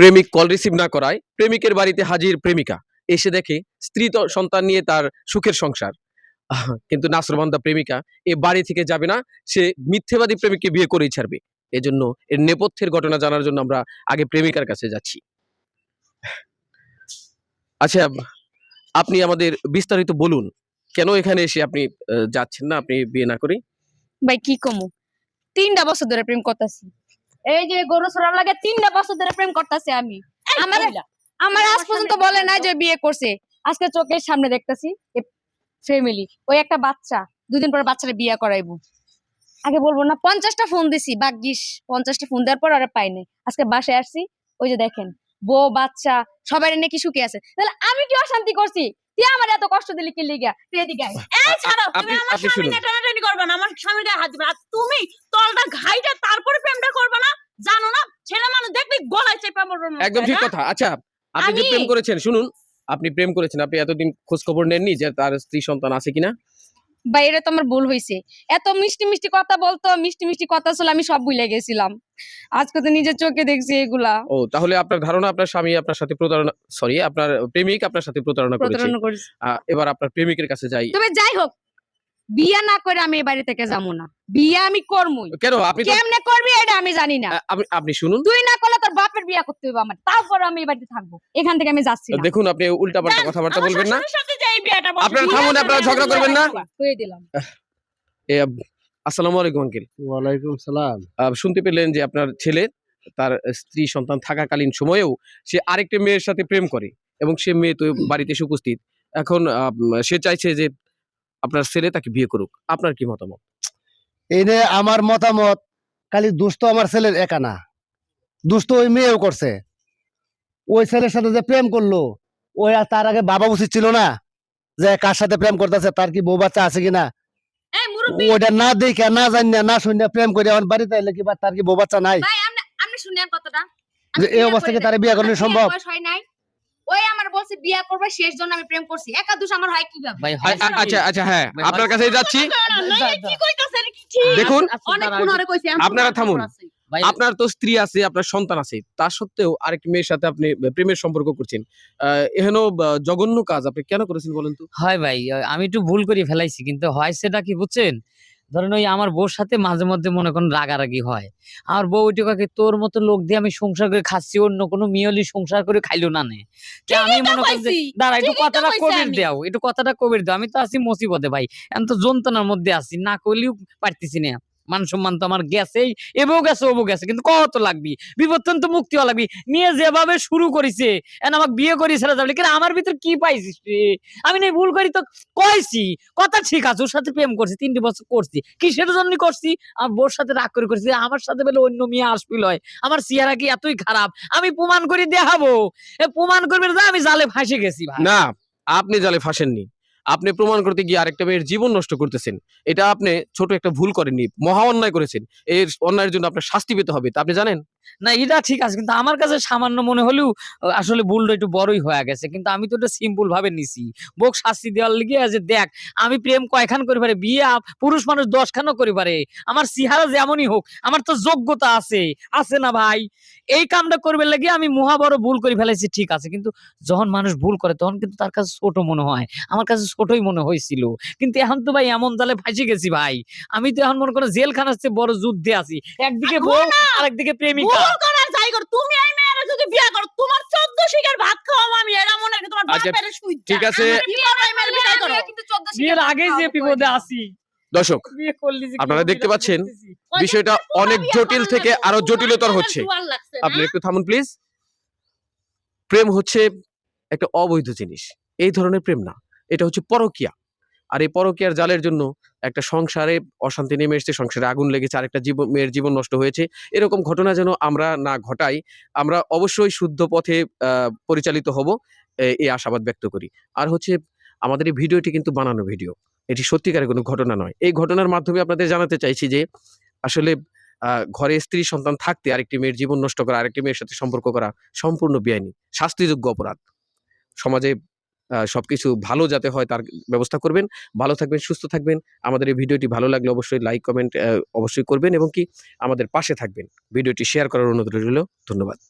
প্রেমিক call receive না করায় প্রেমিকের বাড়িতে হাজির প্রেমিকা। এসে দেখে স্ত্রী সন্তান নিয়ে তার সুখের সংসার। কিন্তু নাসরবান্দা প্রেমিকা এ বাড়ি থেকে যাবে না, সে মিথ্যেবাদী প্রেমিককে বিয়ে করেই ছাড়বে। এজন্য এর নেপথ্যের ঘটনা জানার জন্য আমরা আগে প্রেমিকার কাছে যাচ্ছি। আচ্ছা আপনি আমাদের বিস্তারিত বলুন, কেন এখানে এসে আপনি যাচ্ছেন না, আপনি বিয়ে না করে ভাই, কি কমু? তিনটা বছর ধরে প্রেম করতেছি। এই যে গরু সরাম লাগে তিনটা বছর ধরে প্রেম করতেছি আমি। আমার আমার আজ পর্যন্ত বলে না যে বিয়ে করছে। আজকে চোখের সামনে দেখতেছি ফ্যামিলি ওই একটা বাচ্চা দুদিন পর বাচ্চাটা বিয়ে করাইবো। আগে বলব না পঞ্চাশটা ফোন দিছি বাগ্যিস পঞ্চাশটা ফোন দেওয়ার পর ওরা পাই নাই। আজকে বাসায় আসছি ওই যে দেখেন বউ বাচ্চা সবাই নাকি সুখে আছে। তাহলে আমি কি অশান্তি করছি? তুই আমার এত কষ্ট দিলি কি লিগা? তুই এদিকে এই ছাড়ো তুমি আমার আপনি স্বামী শুনুন। নিয়ে টানাটানি করবে না আমার স্বামীর গায়ে হাত দিবে। আর তুমি তলটা ঘাইটা তারপরে প্রেমটা করবে না জানো না ছেলে মানুষ দেখলে মনে একদম ঠিক কথা। আচ্ছা আপনি যে প্রেম করেছেন শুনুন আপনি প্রেম করেছেন আপনি এতদিন খোঁজ খবর নেননি যে তার স্ত্রী সন্তান আছে কিনা? এটা তো আমার ভুল হয়েছে এত মিষ্টি মিষ্টি কথা বলতো মিষ্টি মিষ্টি কথা ছিল আমি সব ভুলে গেছিলাম। আজকে তো নিজের চোখে দেখছি এগুলা। ও তাহলে আপনার ধারণা আপনার স্বামী আপনার সাথে প্রতারণা সরি আপনার প্রেমিক আপনার সাথে প্রতারণা করেছে। প্রতারণা করেছি। এবার আপনার প্রেমিকের কাছে যাই। তবে যাই হোক বিয়া না করে আমি এই বাড়ি থেকে যাব না। বিয়া আমি করবই কেন? আপনি কেমনে করবি এটা আমি জানি না। আপনি- শুনুন। তুই না করলে তোর বাপের বিয়া করতে হবে আমার। তারপর আমি এই বাড়িতে থাকব। এখান থেকে আমি যাচ্ছি দেখুন আপনি উল্টা পাল্টা কথাবার্তা বলবেন না। শ্বশুরের সাথে যে এই বিয়েটা বসে, আপনারা থামুন, আপনারা ঝগড়া করবেন না। কয়ে দিলাম। এ, আসসালামু আলাইকুম আঙ্কেল। ওয়ালাইকুম সালাম। শুনতে পেলেন যে আপনার ছেলে তার স্ত্রী সন্তান থাকাকালীন সময়েও সে আরেকটা মেয়ের সাথে প্রেম করে এবং সে মেয়ে তো বাড়িতে এসে উপস্থিত। এখন আহ, সে চাইছে যে আপনার ছেলে তাকে বিয়ে করুক। আপনার কি মতামত? এই নিয়ে আমার মতামত খালি দুষ্ট আমার ছেলের একা না। দুষ্ট ওই মেয়েও করছে। ওই ছেলের সাথে যে প্রেম করল ওই আর তার আগে বাবা উচিত ছিল না যে কার সাথে প্রেম করতেছে তার কি বউ বাচ্চা আছে কিনা? এই ওইটা না দেখে না জানি না শুনে প্রেম করে আমার বাড়িতে এলে কি তার কি বউ বাচ্চা নাই? ভাই আপনি আপনি শুনেন কথাটা। যে এই অবস্থা কি তারে বিয়ে করানো সম্ভব? হয় নাই। ওই আমার বলছে বিয়া করবে শেষ জন্য আমি প্রেম করছি একা দুষ আমার হয় কীভাবে ভাই আচ্ছা আচ্ছা হ্যাঁ আপনার কাছে যাচ্ছি? দেখুন আপনারা থামুন। আপনার তো স্ত্রী আছে আপনার সন্তান আছে তা সত্ত্বেও আরেকটি মেয়ের সাথে আপনি প্রেমের সম্পর্ক করছেন আহ, এহেন জঘন্য কাজ আপনি কেন করেছেন বলেন তো হয় ভাই আমি একটু ভুল করে ফেলাইছি কিন্তু হয় সেটা কি বুঝছেন ধরেন ওই আমার বউর সাথে মাঝে মধ্যে মনে করেন রাগারাগি হয়। আমার বউ ওইটি কাকে তোর মতো লোক দিয়ে আমি সংসার করে খাচ্ছি অন্য কোনো মিয়লি সংসার করে খাইলো না নে? আমি মনে করি যে দাঁড়া একটু কথাটা কবির দেও দাও একটু কথাটা কবির দাও আমি তো আছি মুসিবতে ভাই আমি তো যন্ত্রণার মধ্যে আছি না করলেও পারতেছি না। মান সম্মান তো আমার গেছেই এবও গেছে ওবও গেছে, কিন্তু কত লাগবি? বিবর্তন তো মুক্তি হওয়া লাগবি। মেয়ে যেভাবে শুরু করেছে, এন আমাকে বিয়ে করি ছেড়ে যাবে কিন্তু আমার ভিতর কি পাইছিস আমি না ভুল করি তো, কইছি, কথা ঠিক আছে, ওর সাথে প্রেম করছি, তিনটি বছর করছি, কিসের জন্য করছি? আমার বোর সাথে রাগ করে করছি, আমার সাথে বলে অন্য মেয়ে আসবিল হয়, আমার চেহারা কি এতই খারাপ? আমি প্রমাণ করি দেখাবো। প্রমাণ করবে আমি জালে ফাঁসে গেছি না, আপনি জালে ফাঁসেননি। আপনি প্রমাণ করতে গিয়ে আরেকটা মেয়ের জীবন নষ্ট করতেছেন। এটা আপনি ছোট একটা ভুল করেননি, মহা অন্যায় করেছেন। এর অন্যায়ের জন্য আপনার শাস্তি পেতে হবে, তা আপনি জানেন? না এটা ঠিক আছে কিন্তু আমার কাছে সামান্য মনে হলেও আসলে ভুলটা একটু বড়ই হয়ে গেছে কিন্তু আমি তো এটা সিম্পল ভাবে নিছি। বোক শাস্তি দেওয়ার লিগে যে দেখ আমি প্রেম কয়খান করে পারে বিয়ে পুরুষ মানুষ দশখানও করে পারে আমার সিহারা যেমনই হোক আমার তো যোগ্যতা আছে আছে না ভাই? এই কামটা করবে লাগে আমি মহা বড় ভুল করে ফেলেছি ঠিক আছে কিন্তু যখন মানুষ ভুল করে তখন কিন্তু তার কাছে ছোট মনে হয় আমার কাছে ছোটই মনে হয়েছিল। কিন্তু এখন তো ভাই এমন জালে ফাঁসি গেছি ভাই আমি তো এখন মনে করো জেলখানার চেয়ে বড় যুদ্ধে আছি একদিকে বউ। আরেকদিকে প্রেমিকা। ভুল করার যাই তুমি এই মেয়েরা যদি বিয়ে করো, তোমার 14 শিকের ভাত খাওয়াবো আমি, এরা মনে হয় তোমার আচ্ছা, বাপের সুইচটা। ঠিক আছে। আমার কি করো, এই মেয়ের বিয়ে করো। আমিও কিন্তু 14 বিয়ের আগে যে বিপদে আসি দর্শক আপনারা দেখতে পাচ্ছেন? বিষয়টা অনেক জটিল থেকে আরও জটিলতর হচ্ছে। আপনি একটু থামুন প্লিজ প্রেম হচ্ছে একটা অবৈধ জিনিস এই ধরনের প্রেম না এটা হচ্ছে পরকিয়া আর এই পরকিয়ার জালের জন্য একটা সংসারে অশান্তি নেমে এসেছে, সংসারে আগুন লেগেছে, আরেকটা জীবন, মেয়ের জীবন নষ্ট হয়েছে। এরকম ঘটনা যেন আমরা না ঘটাই, আমরা অবশ্যই শুদ্ধ পথে পরিচালিত হব এই আশাবাদ ব্যক্ত করি। আর হচ্ছে আমাদের এই ভিডিওটি কিন্তু বানানো ভিডিও। এটি সত্যিকারের কোনো ঘটনা নয়। এই ঘটনার মাধ্যমে আপনাদের জানাতে চাইছি যে, আসলে ঘরে স্ত্রী সন্তান থাকতে আরেকটি মেয়ের জীবন নষ্ট করা, আরেকটি মেয়ের সাথে সম্পর্ক করা সম্পূর্ণ বেআইনি, শাস্তিযোগ্য অপরাধ। সমাজে আহ, সবকিছু ভালো যাতে হয় তার ব্যবস্থা করবেন। ভালো থাকবেন সুস্থ থাকবেন। আমাদের এই ভিডিওটি ভালো লাগলে অবশ্যই লাইক কমেন্ট অবশ্যই করবেন এবং কি আমাদের পাশে থাকবেন। ভিডিওটি শেয়ার করার অনুরোধ রইল। ধন্যবাদ।